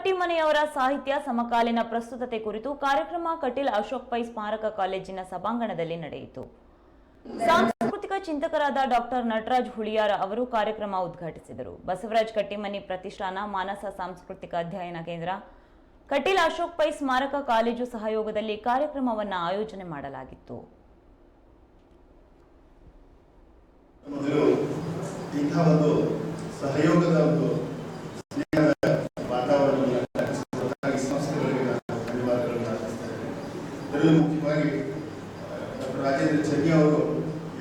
ಕಟ್ಟಿಮನೆಯವರ ಸಾಹಿತ್ಯ ಸಮಕಾಲೀನ ಪ್ರಸ್ತುತತೆ ಕುರಿತು ಕಾರ್ಯಕ್ರಮ ಕಟೀಲ್ ಅಶೋಕ್ ಪೈ ಸ್ಮಾರಕ ಕಾಲೇಜಿನ ಸಭಾಂಗಣದಲ್ಲಿ ನಡೆಯಿತು. ಸಾಂಸ್ಕೃತಿಕ ಚಿಂತಕರಾದ ಡಾಕ್ಟರ್ ನಟರಾಜ್ ಹುಳಿಯಾರ ಅವರು ಕಾರ್ಯಕ್ರಮ ಉದ್ಘಾಟಿಸಿದರು. ಬಸವರಾಜ್ ಕಟ್ಟಿಮನಿ ಪ್ರತಿಷ್ಠಾನ, ಮಾನಸ ಸಾಂಸ್ಕೃತಿಕ ಅಧ್ಯಯನ ಕೇಂದ್ರ, ಕಟೀಲ್ ಅಶೋಕ್ ಪೈ ಸ್ಮಾರಕ ಕಾಲೇಜು ಸಹಯೋಗದಲ್ಲಿ ಕಾರ್ಯಕ್ರಮವನ್ನು ಆಯೋಜನೆ ಮಾಡಲಾಗಿತ್ತು. ಸಹಯೋಗದ ಒಂದು ಅದರಲ್ಲೂ ಮುಖ್ಯವಾಗಿ ಡಾಕ್ಟರ್ ರಾಜೇಂದ್ರ ಚನ್ನಿ ಅವರು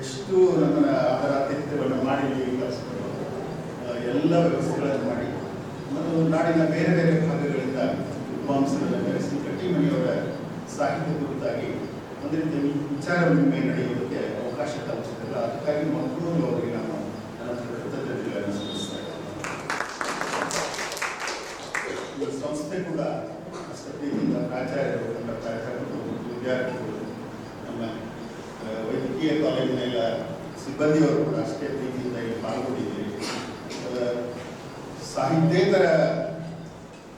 ಎಷ್ಟು ನಮ್ಮ ಆಹಾರ ಆತಿಥ್ಯವನ್ನು ಮಾಡಿ ಆ, ಎಲ್ಲ ವ್ಯವಸ್ಥೆಗಳನ್ನು ಮಾಡಿ ಮತ್ತು ನಾಡಿನ ಬೇರೆ ಬೇರೆ ಭಾಗಗಳಿಂದ ವಿದ್ವಾಂಸರನ್ನು ಕರೆಸಿ ಕಟ್ಟಿಮನಿಯವರ ಸಾಹಿತ್ಯ ಕುರಿತಾಗಿ ಒಂದು ರೀತಿಯ ವಿಚಾರ ವಿನಿಮಯ ನಡೆಯುವುದಕ್ಕೆ ಅವಕಾಶ ಕಲ್ಪಿಸಿದ್ರಲ್ಲ ಅದಕ್ಕಾಗಿ ಮಂಗಳೂರು ಅವರಿಗೆ ನಾನು ನನ್ನ ಕೃತಜ್ಞತೆಗಳನ್ನು ಸಲ್ಲಿಸ್ತಾ ಈ ಸಂಸ್ಥೆ ಕೂಡ ಪ್ರಾಚಾರ್ಯರು ನಮ್ಮ ಪ್ರಾಚಾರ್ಯರು ವಿದ್ಯಾರ್ಥಿಗಳು ನಮ್ಮ ಆ, ವೈದ್ಯಕೀಯ ಕಾಲೇಜಿನ ಎಲ್ಲ ಸಿಬ್ಬಂದಿಯವರು ಕೂಡ ಅಷ್ಟೇ ಪ್ರೀತಿಯಿಂದ ಇಲ್ಲಿ ಪಾಲ್ಗೊಂಡಿದ್ದೀರಿ ಆ, ಸಾಹಿತ್ಯೇತರ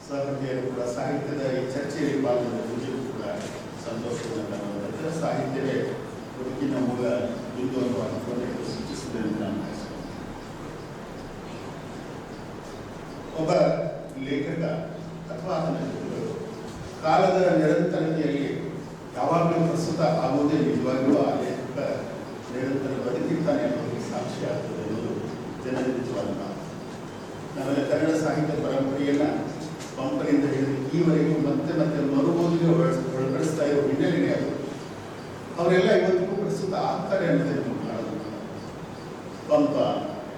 ಸಹೃದಯರು ಕೂಡ ಸಾಹಿತ್ಯದ ಈ ಚರ್ಚೆಯಲ್ಲಿ ಪಾಲ್ಗೊಂಡು ನಿಜಕ್ಕೂ ಕೂಡ ಸಂತೋಷವನ್ನು ತರುವಂಥದ್ದು. ಸಾಹಿತ್ಯವೇ ಬದುಕಿನ ಮೂಲ ಬಿಂದು ಅನ್ನುವ ಅರ್ಥವನ್ನು ಸೂಚಿಸಿದೆ ಎಂದು ನಾನು ಭಾವಿಸ್ತೇನೆ ಒಬ್ಬ ಲೇಖಕ ಅಥವಾ ಆತನ ಕೃತಿಗಳು ಕಾಲದ ನಿರಂತರತೆಯಲ್ಲಿ ಯಾವಾಗಲೂ ಪ್ರಸ್ತುತ ಆಗುವುದೇ ನಿಜವಾಗಿಯೂ ಆ ಲೇಖಕ ನಿರಂತರ ಬದುಕಿರ್ತಾನೆ ಅನ್ನೋದಕ್ಕೆ ಸಾಕ್ಷಿ ಆಗ್ತದೆ ಅನ್ನೋದು ಜನರ ನಿಜವಾದ ಮಾತು. ನಾವೆಲ್ಲ ಕನ್ನಡ ಸಾಹಿತ್ಯ ಪರಂಪರೆಯನ್ನು ಪಂಪನೆಯಿಂದ ಹಿಡಿದು ಈವರೆಗೂ ಮತ್ತೆ ಮತ್ತೆ ಮರುಬೋಧಿಗೆ ಒಳಪಡಿಸ್ತಾ ಇರೋ ಹಿನ್ನೆಲೆನೇ ಅದು. ಅವರೆಲ್ಲ ಇವತ್ತಿಗೂ ಪ್ರಸ್ತುತ ಆಗ್ತಾರೆ ಅನ್ನೋದೇ ನಮ್ಗೆ ಕಾಣೋದು ಪಂಪ,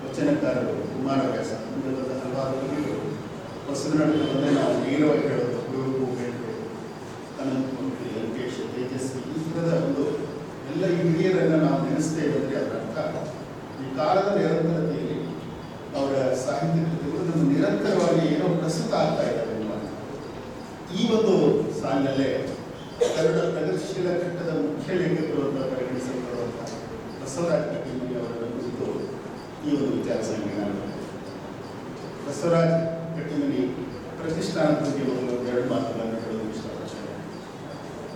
ವಚನಕಾರರು, ಕುಮಾರವ್ಯಾಸ ಹಲವಾರು ಬಂದರೆ ನಾವು ನೇರವಾಗಿ ಹೇಳೋದು ಕುವೆಂಪು ಬೇಂದ್ರೆ ಅನಂತಮೂರ್ತಿ ಲಂಕೇಶ್ ತೇಜಸ್ವಿ ಈ ಥರದ ಒಂದು ಎಲ್ಲ ಈ ಹಿರಿಯರನ್ನು ನಾವು ನೆನೆಸ್ತೇವೆ ಈ ಕಾಲದ ನಿರಂತರತೆಯಲ್ಲಿ ಅವರ ಸಾಹಿತ್ಯ ಕೃತಿಗಳು ನಮ್ಮ ನಿರಂತರವಾಗಿ ಏನೋ ಪ್ರಸ್ತುತ ಆಗ್ತಾ ಇದ್ದಾವೆ ಈ ಒಂದು ಸಾಲಿನಲ್ಲೇ ಕನ್ನಡ ಪ್ರಗತಿಶೀಲ ಮುಖ್ಯ ಲೇಖಕರು ಅಂತ ಪರಿಗಣಿಸಲ್ಪಡುವಂತಹ ಬಸವರಾಜ ಕಟ್ಟಿಮನಿ ಅವರನ್ನು ಕುರಿತು ಈ ಒಂದು ವಿಚಾರ ಸಂಕಿರಣ ಬಸವರಾಜ್ ಕಟ್ಟಿಮನಿ ಪ್ರತಿಷ್ಠಾನ ಬಗ್ಗೆ ಒಂದು ಎರಡು ಮಾತುಗಳನ್ನು ಇಷ್ಟಪಡ್ತೇನೆ.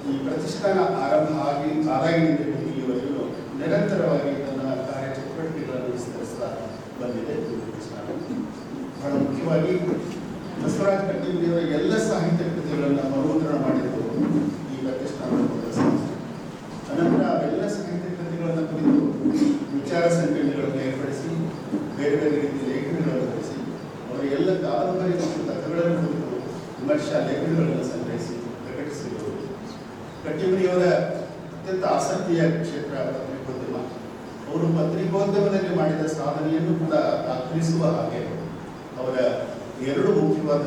ಈ ಪ್ರತಿಷ್ಠಾನ ಆರಂಭ ಆಗಿ ಆದಾಗಿನಿಂದ ಇಲ್ಲಿವರೆಗೂ ನಿರಂತರವಾಗಿ ಕಟ್ಟಿಮನಿಯವರ ಎಲ್ಲ ಸಾಹಿತ್ಯ ಕೃತಿಗಳನ್ನು ಮರುಮುದ್ರಣ ಮಾಡಿದ್ದು ಈ ಸಂಸ್ಥೆ. ಅನಂತರ ಅವೆಲ್ಲ ಸಾಹಿತ್ಯ ಕೃತಿಗಳನ್ನು ಕುರಿತು ವಿಚಾರ ಸಂಕಿರಣಗಳನ್ನು ಏರ್ಪಡಿಸಿ, ಬೇರೆ ಬೇರೆ ರೀತಿಯ ಲೇಖನಗಳನ್ನು ರಚಿಸಿ ಅವರ ಎಲ್ಲ ಕಾದಂಬರಿ ಮತ್ತು ಕಥೆಗಳನ್ನು ಕುರಿತು ವಿಮರ್ಶಾ ಲೇಖನಗಳನ್ನು ಸಂಗ್ರಹಿಸಿ ಪ್ರಕಟಿಸಿದರು ಕಟ್ಟಿಮನಿಯವರ ಅತ್ಯಂತ ಆಸಕ್ತಿಯ ಕ್ಷೇತ್ರ ಪತ್ರಿಕೋದ್ಯಮ ಅವರು ಪತ್ರಿಕೋದ್ಯಮದಲ್ಲಿ ಮಾಡಿದ ಸಾಧನೆಯನ್ನು ಕೂಡ ದಾಖಲಿಸುವ ಹಾಗೆ ಅವರ ಎರಡು ಮುಖ್ಯವಾದ